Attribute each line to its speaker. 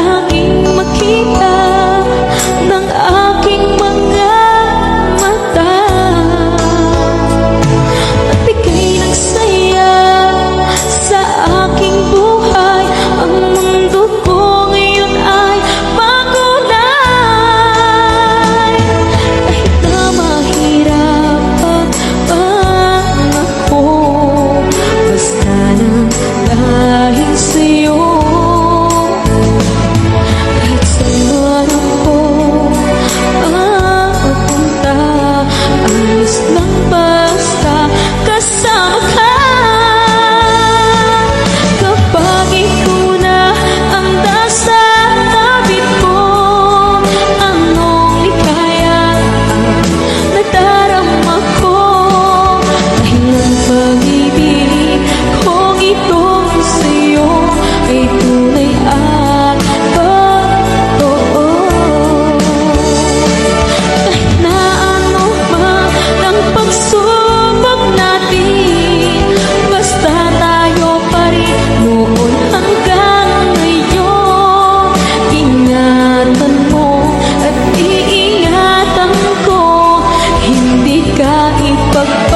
Speaker 1: Amen. 것